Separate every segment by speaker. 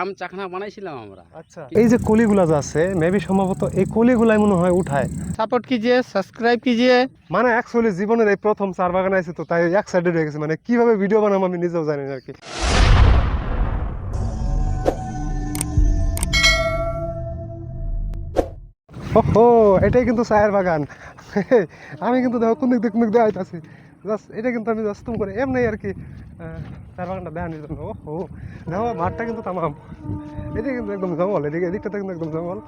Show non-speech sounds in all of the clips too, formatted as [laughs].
Speaker 1: আম চাখনা বানাইছিলাম আমরা।
Speaker 2: আচ্ছা। এই যে কলিগুলা আছে মেবি সম্ভবত এই কলিগুলাই মনে হয় উঠায়।
Speaker 1: সাপোর্ট কিজিয়ে সাবস্ক্রাইব কিজিয়ে
Speaker 2: মানে অ্যাকচুয়ালি জীবনের এই প্রথম চার বাগান আইছে তো তাই এক্সাইটেড হয়ে গেছে। মানে কীভাবে ভিডিও বানাম আমি নিজেও জানি না আর কি ওহো এটাই কিন্তু চায়ের বাগান। [laughs] আমি কিন্তু দেখো কোন দিক দিক দিক দিয়ে আইতাছি। জাস্ট, এটা কিন্তু আমি জাস্ট করে এমনি আর কি চায়ের বাগানটা দেখানোর জন্য। ওহো দেখো মাঠটা কিন্তু তামাম। এদিকে কিন্তু একদম জঙ্গল, এদিকে এদিকটাতে কিন্তু একদম জঙ্গল।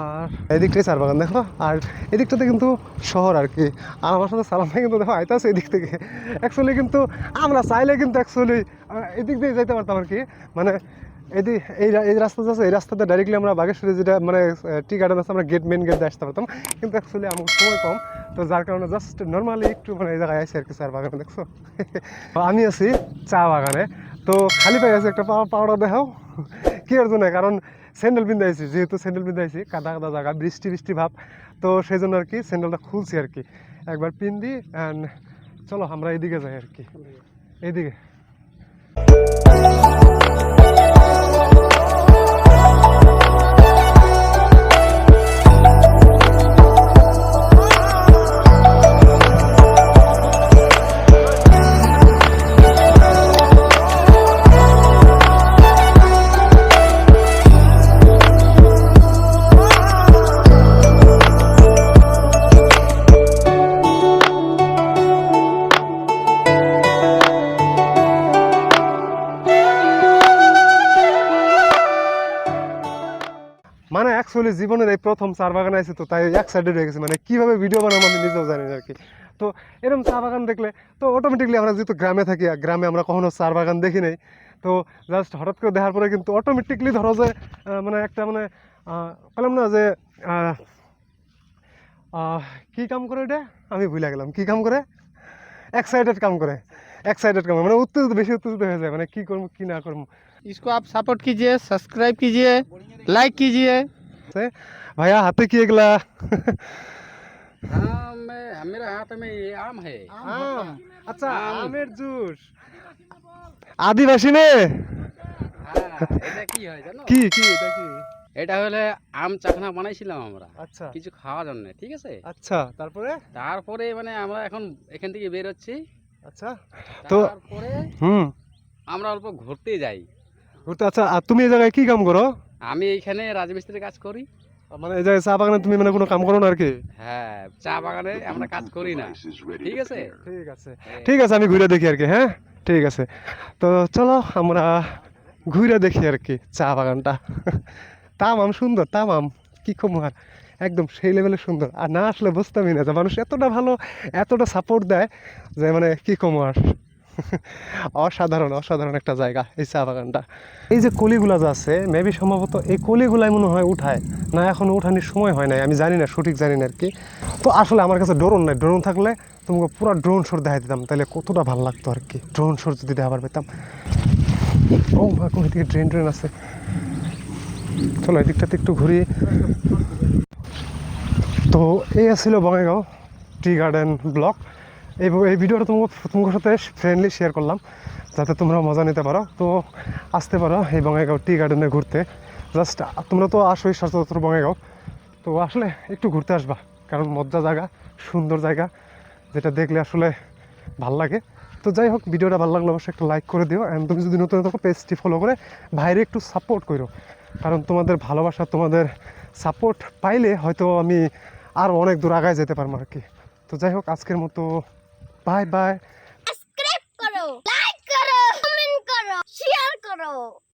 Speaker 2: আর এদিকটাই চার বাগান, দেখো। আর এদিকটাতে কিন্তু শহর আর কি। আর আমার সাথে সালাম কিন্তু, দেখো, আইতাছে এদিক থেকে। অ্যাকচুয়ালি কিন্তু, আমরা চাইলে কিন্তু অ্যাকচুয়ালি এদিক দিয়ে যাইতে পারতাম আর কি। মানে এদিক এই এই রাস্তা আছে, এই রাস্তাতে ডাইরেক্টলি আমরা বাগেশ্বরে যেটা মানে টি গার্ডেন আছে, আমরা গেট মেন গেট দিয়ে আসতে পারতাম। কিন্তু অ্যাকচুয়ালি আমার সময় কম, তো যার কারণে জাস্ট নর্মালি একটু মানে এই জায়গায় আসি আর কি চার বাগানে, দেখছ? আমি আছি চা বাগানে। তো খালি পাই আছে, একটা পাউডার দেখাও। কি এর জন্য? কারণ স্যান্ডেল পিন্ধে আইছি, যেহেতু স্যান্ডেল পিন্ধে আইছি, কাদা কাদা জায়গা, বৃষ্টি বৃষ্টি ভাব। তো সেই জন্য আর কি স্যান্ডেলটা খুলছি আর কি। একবার পিন দিই অ্যান্ড চলো, আমরা এদিকে যাই আর কি। এইদিকে অ্যাকচুয়ালি জীবনের এই প্রথম চার বাগান আছে তো তাই এক সাইডে রয়ে গেছে মানে কিভাবে ভিডিও বানাবো আমি নিজেও জানি না আর কি তো এরকম চা বাগান দেখলে তো অটোমেটিকলি আমরা যেহেতু গ্রামে থাকি আর গ্রামে আমরা কখনো চার বাগান দেখি নাই তো জাস্ট হঠাৎ করে দেখার পরে কিন্তু অটোমেটিকলি ধরো যে আহ, মানে একটা মানে আহ, বললাম না যে আহ, আহ, কি কাম করে এটা আমি ভুলে গেলাম কি কাম করে এক্সাইটেড কাম করে এক্সাইটেড কাম করে। মানে উত্তেজিত বেশি উত্তেজিত হয়ে যায় মানে কি করবো কি না করবো
Speaker 1: इसको आप सपोर्ट कीजिए सब्सक्राइब कीजिए लाइक कीजिए
Speaker 2: আছে। ভাইয়া হাতে কি এগুলা
Speaker 1: आम में मेरे हाथ में ये आम है
Speaker 2: আম আচ্ছা
Speaker 1: আম।
Speaker 2: আমের জুস আদিবাসী নে
Speaker 1: হ্যাঁ, এটা কি হয় জানো
Speaker 2: কি কি এটা কি
Speaker 1: এটা হলে আম চাকনা বানাইছিলাম আমরা
Speaker 2: আচ্ছা
Speaker 1: কিছু খাওয়ার জন্য ঠিক আছে
Speaker 2: আচ্ছা তারপরে
Speaker 1: তারপরে মানে আমরা এখন এখান থেকে বের হচ্ছি
Speaker 2: আচ্ছা তো
Speaker 1: তারপরে
Speaker 2: হুম
Speaker 1: আমরা অল্প ঘুরতে যাই
Speaker 2: ঘুরতে আচ্ছা আর তুমি এই জায়গায় কি কাম করো
Speaker 1: আমি এইখানে রাজমিস্ত্রির কাজ করি।
Speaker 2: মানে এই চা বাগানে তুমি মানে কোনো কাম করো না আর কি?
Speaker 1: হ্যাঁ চা বাগানে আমরা কাজ করি না। ঠিক আছে?
Speaker 2: ঠিক আছে। ঠিক আছে আমি ঘুরে দেখি আর কি হ্যাঁ? ঠিক আছে। তো চলো আমরা ঘুরে দেখি আর কি চা বাগানটা। তামাম সুন্দর তামাম। কি কম আর? একদম সেই লেভেলে সুন্দর। আর না আসলে বুঝতামই না যে মানুষ এতটা ভালো এতটা সাপোর্ট দেয় যে মানে কি কম আর? অসাধারণ অসাধারণ একটা জায়গা এই চা বাগানটা। এই যে কলিগুলা যে আছে মেবি সম্ভবত এই কলিগুলাই মনে হয় উঠায়। না, এখন উঠানোর সময় হয় নাই, আমি জানি না, সঠিক জানি না আর কি। তো আসলে আমার কাছে ড্রোন নাই ড্রোন থাকলে তোমাকে পুরো ড্রোন শোর দেখাই দিতাম, তাহলে কতটা ভালো লাগতো আর কি। ড্রোন শোর যদি দেখাবার পেতাম ও মা কোন দিকে ড্রেন ড্রেন আছে। চলো, এদিকটাতে একটু ঘুরি। তো এই ছিল বঙ্গাইগাঁও টি গার্ডেন ব্লক। এই এই ভিডিওটা তোমাকে তোমার সাথে ফ্রেন্ডলি শেয়ার করলাম, যাতে তোমরা মজা নিতে পারো। তো আসতে পারো এই বঙ্গাইগাঁও টি গার্ডেনে ঘুরতে। জাস্ট তোমরা তো আসোই সচরাচর বঙ্গাইগাঁও। তো আসলে একটু ঘুরতে আসবা, কারণ মজা জায়গা, সুন্দর জায়গা, যেটা দেখলে আসলে ভালো লাগে। তো যাই হোক, ভিডিওটা ভালো লাগলে অবশ্যই একটা লাইক করে দিও। অ্যান্ড তুমি যদি নতুন থাকো পেজটি ফলো করে বাইরে একটু সাপোর্ট করো। কারণ তোমাদের ভালোবাসা, তোমাদের সাপোর্ট পাইলে হয়তো আমি আর অনেক দূর আগায় যেতে পারব আর কি। তো যাই হোক, আজকের মতো বাই বাই
Speaker 3: সাবস্ক্রাইব করো লাইক করো কমেন্ট করো শেয়ার করো।